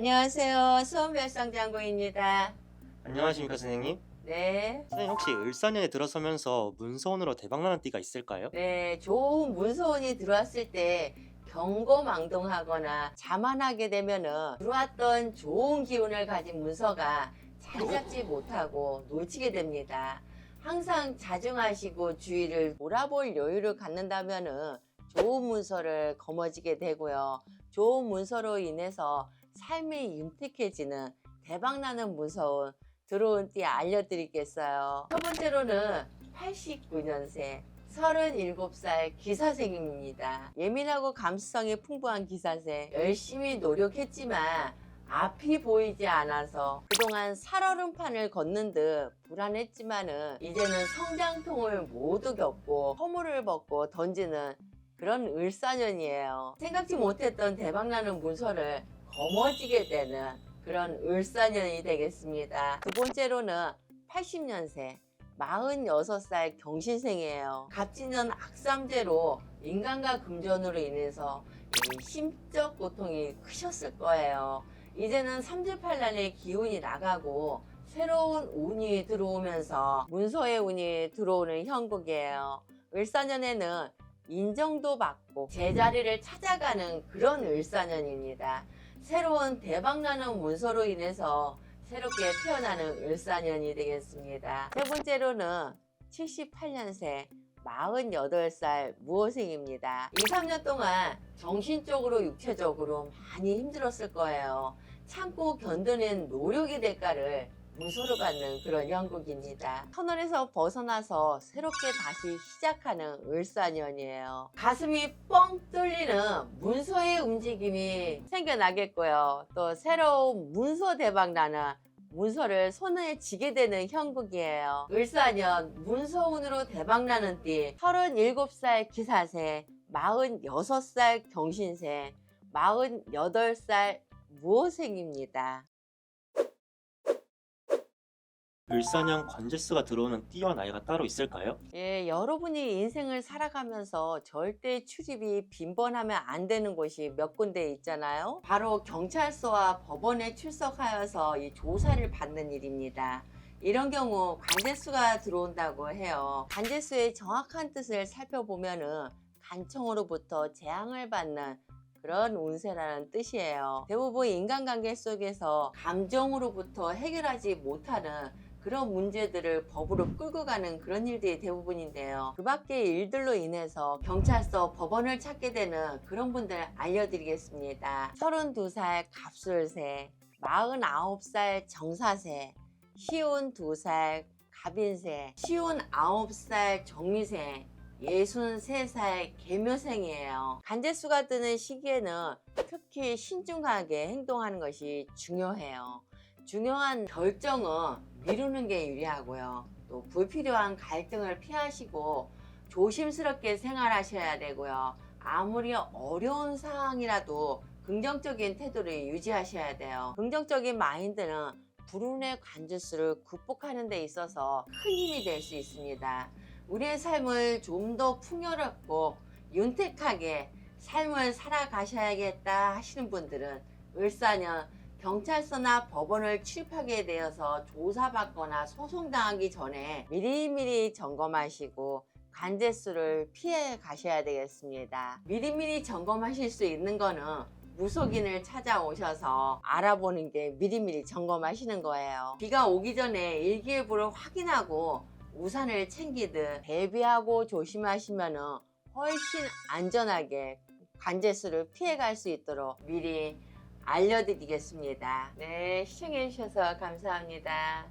안녕하세요. 수원별상장고입니다. 안녕하십니까 선생님? 네. 선생님 혹시 을사년에 들어서면서 문서운으로 대박나는 띠가 있을까요? 네, 좋은 문서운이 들어왔을 때 경고망동하거나 자만하게 되면은 들어왔던 좋은 기운을 가진 문서가 잘 잡지 못하고 놓치게 됩니다. 항상 자중하시고 주의를 몰아볼 여유를 갖는다면은 좋은 문서를 거머쥐게 되고요. 좋은 문서로 인해서 삶이 윤택해지는 대박나는 문서운 들어온 띠 알려드리겠어요. 첫 번째로는 89년생 37살 기사생입니다. 예민하고 감수성이 풍부한 기사생. 열심히 노력했지만 앞이 보이지 않아서 그동안 살얼음판을 걷는 듯 불안했지만은 이제는 성장통을 모두 겪고 허물을 벗고 던지는 그런 을사년이에요. 생각지 못했던 대박나는 문서를 거머쥐게 되는 그런 을사년이 되겠습니다. 두 번째로는 80년생 46살 경신생이에요. 갑진년 악삼제로 인간과 금전으로 인해서 이 심적 고통이 크셨을 거예요. 이제는 삼재팔란의 기운이 나가고 새로운 운이 들어오면서 문서의 운이 들어오는 형국이에요. 을사년에는 인정도 받고 제자리를 찾아가는 그런 을사년입니다. 새로운 대박나는 문서로 인해서 새롭게 태어나는 을사년이 되겠습니다. 세 번째로는 78년생 48살 무호생입니다. 2, 3년 동안 정신적으로 육체적으로 많이 힘들었을 거예요. 참고 견뎌낸 노력의 대가를 무소로 받는 그런 형국입니다. 터널에서 벗어나서 새롭게 다시 시작하는 을사년이에요. 가슴이 뻥 뚫리는 문서의 움직임이 생겨나겠고요. 또 새로운 문서 대박 나는 문서를 손에 쥐게 되는 형국이에요. 을사년 문서운으로 대박나는 띠 37살 기사생 46살 경신생 48살 무호생입니다. 을사년 관제수가 들어오는 띠와 나이가 따로 있을까요? 예, 여러분이 인생을 살아가면서 절대 출입이 빈번하면 안 되는 곳이 몇 군데 있잖아요. 바로 경찰서와 법원에 출석하여서 이 조사를 받는 일입니다. 이런 경우 관제수가 들어온다고 해요. 관제수의 정확한 뜻을 살펴보면은 간청으로부터 재앙을 받는 그런 운세라는 뜻이에요. 대부분 인간관계 속에서 감정으로부터 해결하지 못하는 그런 문제들을 법으로 끌고 가는 그런 일들이 대부분인데요. 그 밖의 일들로 인해서 경찰서, 법원을 찾게 되는 그런 분들 알려드리겠습니다. 32살 갑술새, 49살 정사새, 시운 2살 갑인새, 시운 9살 정미새, 63살 개묘생이에요. 간제수가 뜨는 시기에는 특히 신중하게 행동하는 것이 중요해요. 중요한 결정은 미루는 게 유리하고요. 또 불필요한 갈등을 피하시고 조심스럽게 생활하셔야 되고요. 아무리 어려운 상황이라도 긍정적인 태도를 유지하셔야 돼요. 긍정적인 마인드는 불운의 관주수를 극복하는 데 있어서 큰 힘이 될 수 있습니다. 우리의 삶을 좀 더 풍요롭고 윤택하게 삶을 살아가셔야겠다 하시는 분들은 을사년 경찰서나 법원을 출입하게 되어서 조사받거나 소송당하기 전에 미리미리 점검하시고 관제수를 피해 가셔야 되겠습니다. 미리미리 점검하실 수 있는 거는 무속인을 찾아오셔서 알아보는 게 미리미리 점검하시는 거예요. 비가 오기 전에 일기예보를 확인하고 우산을 챙기듯 대비하고 조심하시면 훨씬 안전하게 관제수를 피해갈 수 있도록 미리 알려드리겠습니다. 네, 시청해주셔서 감사합니다.